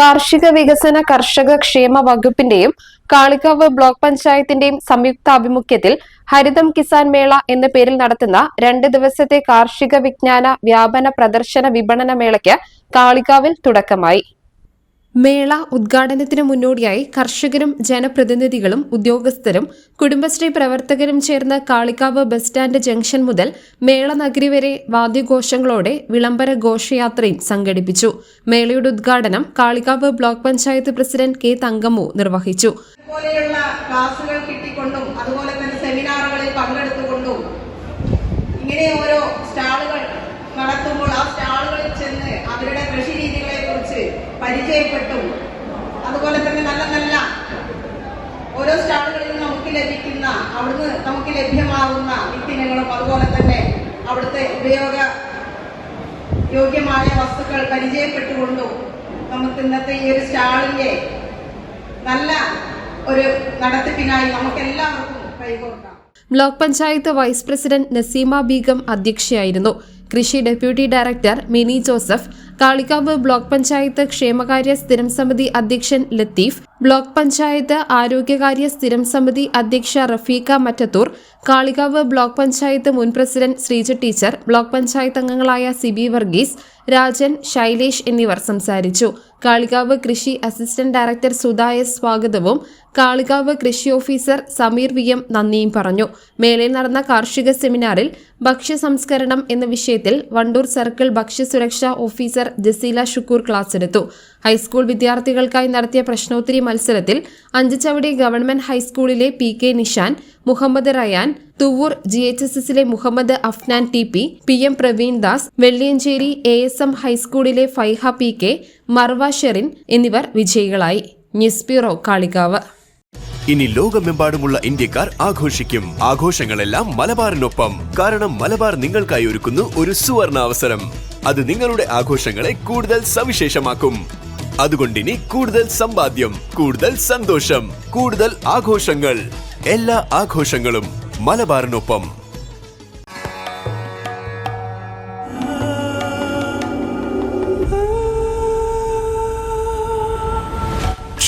കാർഷിക വികസന കർഷക ക്ഷേമ വകുപ്പിന്റെയും കാളികാവ് ബ്ലോക്ക് പഞ്ചായത്തിന്റെയും സംയുക്ത ആഭിമുഖ്യത്തിൽ ഹരിതം കിസാൻ മേള എന്ന പേരിൽ നടത്തുന്ന രണ്ട് ദിവസത്തെ കാർഷിക വിജ്ഞാന വ്യാപന പ്രദർശന വിപണന മേളയ്ക്ക് കാളികാവിൽ തുടക്കമായി. മേള ഉദ്ഘാടനത്തിന് മുന്നോടിയായി കർഷകരും ജനപ്രതിനിധികളും ഉദ്യോഗസ്ഥരും കുടുംബശ്രീ പ്രവർത്തകരും ചേർന്ന് കാളിക്കാവ് ബസ് സ്റ്റാൻഡ് ജംഗ്ഷൻ മുതൽ മേള നഗരി വരെ വാദ്യഘോഷങ്ങളോടെ വിളംബര ഘോഷയാത്രയും സംഘടിപ്പിച്ചു. മേളയുടെ ഉദ്ഘാടനം Kalikavu block panchayat president K Thankammu നിർവഹിച്ചു. പോലെയുള്ള ക്ലാസുകൾ കിട്ടിക്കൊണ്ടും അതുപോലെ തന്നെ സെമിനാറുകളിൽ പങ്കെടുത്തുകൊണ്ടും ഇങ്ങനെ ഓരോ സ്റ്റാളുകൾ നടത്തുമ്പോൾ പരിചയപ്പെട്ടും. അതുപോലെ തന്നെ നല്ല നല്ല ഓരോ സ്റ്റാളുകളിൽ നമുക്ക് ലഭിക്കുന്ന അവിടുന്ന് നമുക്ക് ലഭ്യമാകുന്ന വിത്തിനങ്ങളും അതുപോലെ തന്നെ അവിടുത്തെ ഉപയോഗ യോഗ്യമായ വസ്തുക്കൾ പരിചയപ്പെട്ടുകൊണ്ടും നമുക്ക് ഇന്നത്തെ ഈ ഒരു സ്റ്റാളിന്റെ നല്ല ഒരു നടത്തിപ്പിനായി നമുക്ക് എല്ലാവർക്കും കൈകോർക്കാം block panchayat vice president Naseema Begum അധ്യക്ഷയായിരുന്നു. കൃഷി deputy director Mini Joseph Kalikavu block panchayat ക്ഷേമകാര്യ സ്ഥിരം സമിതി അധ്യക്ഷൻ ലത്തീഫ് ബ്ലോക്ക് പഞ്ചായത്ത് ആരോഗ്യകാര്യ സ്ഥിരം സമിതി അധ്യക്ഷ റഫീഖ മറ്റത്തൂർ കാളികാവ് ബ്ലോക്ക് പഞ്ചായത്ത് മുൻ president Sreeja teacher block panchayat അംഗങ്ങളായ സിബി വർഗീസ് രാജൻ ശൈലേഷ് എന്നിവർ സംസാരിച്ചു. കാളികാവ് കൃഷി അസിസ്റ്റന്റ് ഡയറക്ടർ സുധായ സ്വാഗതവും കാളികാവ് കൃഷി ഓഫീസർ സമീർ വി എം നന്ദിയും പറഞ്ഞു. മേളയിൽ നടന്ന കാർഷിക സെമിനാറിൽ ഭക്ഷ്യ സംസ്കരണം എന്ന വിഷയത്തിൽ വണ്ടൂർ സർക്കിൾ ഭക്ഷ്യസുരക്ഷാ ഓഫീസർ ജസീല ഷുക്കൂർ ക്ലാസ് എടുത്തു. ഹൈസ്കൂൾ വിദ്യാർത്ഥികൾക്കായി നടത്തിയ പ്രശ്നോത്തരി മത്സരത്തിൽ അഞ്ചുചവടി ഗവൺമെന്റ് ഹൈസ്കൂളിലെ P K Nishan Muhammad Rayan Thuvvur G H S എസിലെ Muhammad Afnan T P P M Praveen Das Velliyancheri A S M ഹൈസ്കൂളിലെ ഫൈഹ പി കെ മർവ ഷെറിൻ എന്നിവർ വിജയികളായി. ന്യൂസ് കാളികാവ്. ഇനി ലോകമെമ്പാടുമുള്ള ഇന്ത്യക്കാർ ആഘോഷിക്കും. ആഘോഷങ്ങളെല്ലാം മലബാറിനൊപ്പം. കാരണം മലബാർ നിങ്ങൾക്കായി ഒരുക്കുന്നു ഒരു സുവർണ അവസരം അത് നിങ്ങളുടെ ആഘോഷങ്ങളെ കൂടുതൽ സവിശേഷമാക്കും. അതുകൊണ്ട് ഇനി കൂടുതൽ സമ്പാദ്യം കൂടുതൽ സന്തോഷം കൂടുതൽ ആഘോഷങ്ങൾ. എല്ലാ ആഘോഷങ്ങളും മലബാറിനൊപ്പം.